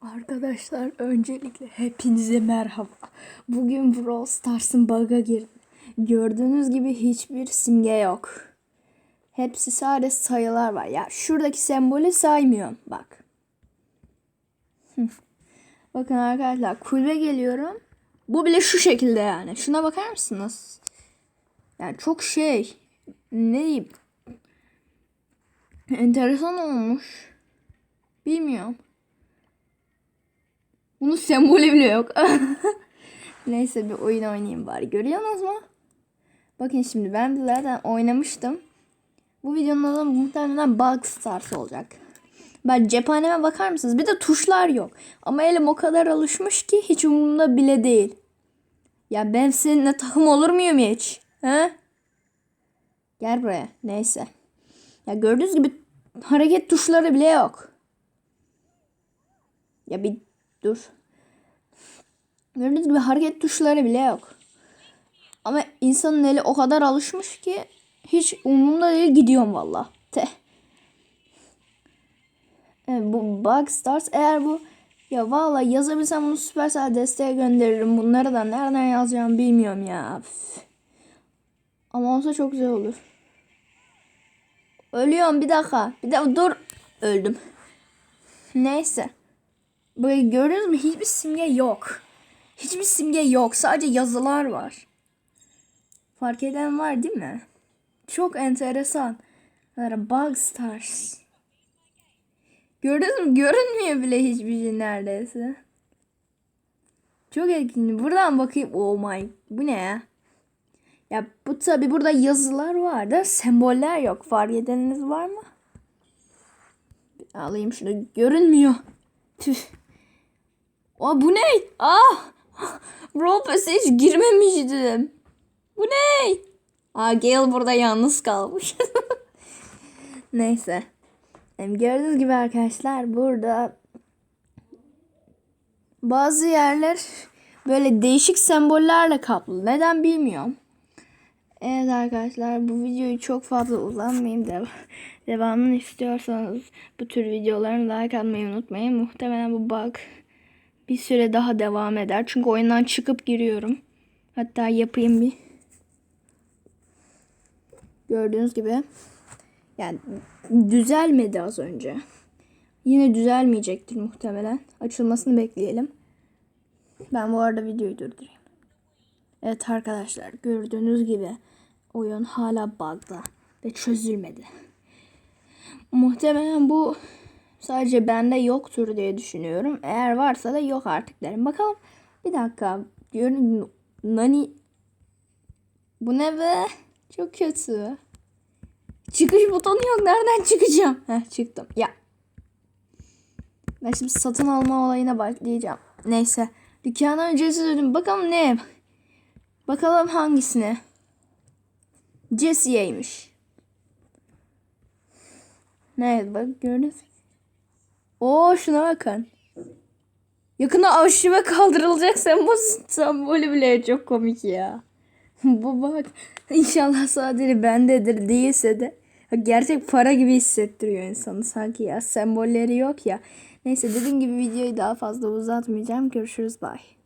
Arkadaşlar öncelikle hepinize merhaba. Bugün Brawl Stars'ın bug'a girdim. Gördüğünüz gibi hiçbir simge yok. Hepsi sadece sayılar var. Ya şuradaki sembolü saymıyorum. Bak. Bakın arkadaşlar kulübe geliyorum. Bu bile şu şekilde yani. Şuna bakar mısınız? Yani çok şey. Ne diyeyim? Enteresan olmuş. Bilmiyorum. Bunun sembolü bile yok. Neyse bir oyun oynayayım bari. Görüyorsunuz mu? Bakın şimdi ben de zaten oynamıştım. Bu videonun adı muhtemelen Bug Stars olacak. Ben cephaneme bakar mısınız? Bir de tuşlar yok. Ama elim o kadar alışmış ki hiç umurumda bile değil. Ya ben seninle takım olur muyum hiç? He? Gel buraya. Neyse. Ya gördüğünüz gibi hareket tuşları bile yok. Ya bir dur. Gördüğünüz gibi hareket tuşları bile yok. Ama insanın eli o kadar alışmış ki hiç umurumda değil gidiyorum valla. Te. Evet, bu Bug Stars eğer bu ya valla yazabilsem bunu Supercell desteğe gönderirim. Bunları da nereden yazacağımı bilmiyorum ya. Ama olsa çok güzel olur. Ölüyorum bir dakika. Bir dakika dur. Öldüm. Neyse. Böyle gördünüz mü? Hiçbir simge yok. Hiçbir simge yok. Sadece yazılar var. Fark eden var değil mi? Çok enteresan. Bug Stars. Gördünüz mü? Görünmüyor bile hiçbir şey neredeyse. Çok ilginç. Buradan bakayım. Oh my. Bu ne ya? Bu tabi burada yazılar var da semboller yok. Fark edeniniz var mı? Alayım şunu. Görünmüyor. Tüh. Aa bu ne? Ah! Brawl Pass'e hiç girmemiştim. Bu ne? Aa Gale burada yalnız kalmış. Neyse. Em, Gördüğünüz gibi arkadaşlar burada bazı yerler böyle değişik sembollerle kaplı. Neden bilmiyorum. Evet arkadaşlar bu videoyu çok fazla uzanmayayım da devamını istiyorsanız bu tür videoların like atmayı unutmayın. Muhtemelen bu bug bir süre daha devam eder. Çünkü oyundan çıkıp giriyorum. Hatta yapayım bir. Gördüğünüz gibi. Yani düzelmedi az önce. Yine düzelmeyecektir muhtemelen. Açılmasını bekleyelim. Ben bu arada videoyu durdurayım. Evet arkadaşlar gördüğünüz gibi oyun hala bug'da ve çözülmedi. Muhtemelen bu sadece bende yoktur diye düşünüyorum. Eğer varsa da yok artık derim. Bakalım bir dakika. Görün Nani bu ne be? Çok kötü. Çıkış butonu yok. Nereden çıkacağım? Heh çıktım. Ya. Ben şimdi satın alma olayına başlayacağım. Neyse. Dükkana ücretsiz ödüm. Bakalım ne? Bakalım hangisine? Jesse'ymiş. Evet bak gördünüz. Oo şuna bakın. Yakında aşıva kaldırılacak sembol sembolü bile çok komik ya. Bu bak inşallah sadece bendedir değilse de gerçek para gibi hissettiriyor insanı sanki ya sembolleri yok ya. Neyse dediğim gibi videoyu daha fazla uzatmayacağım. Görüşürüz bye.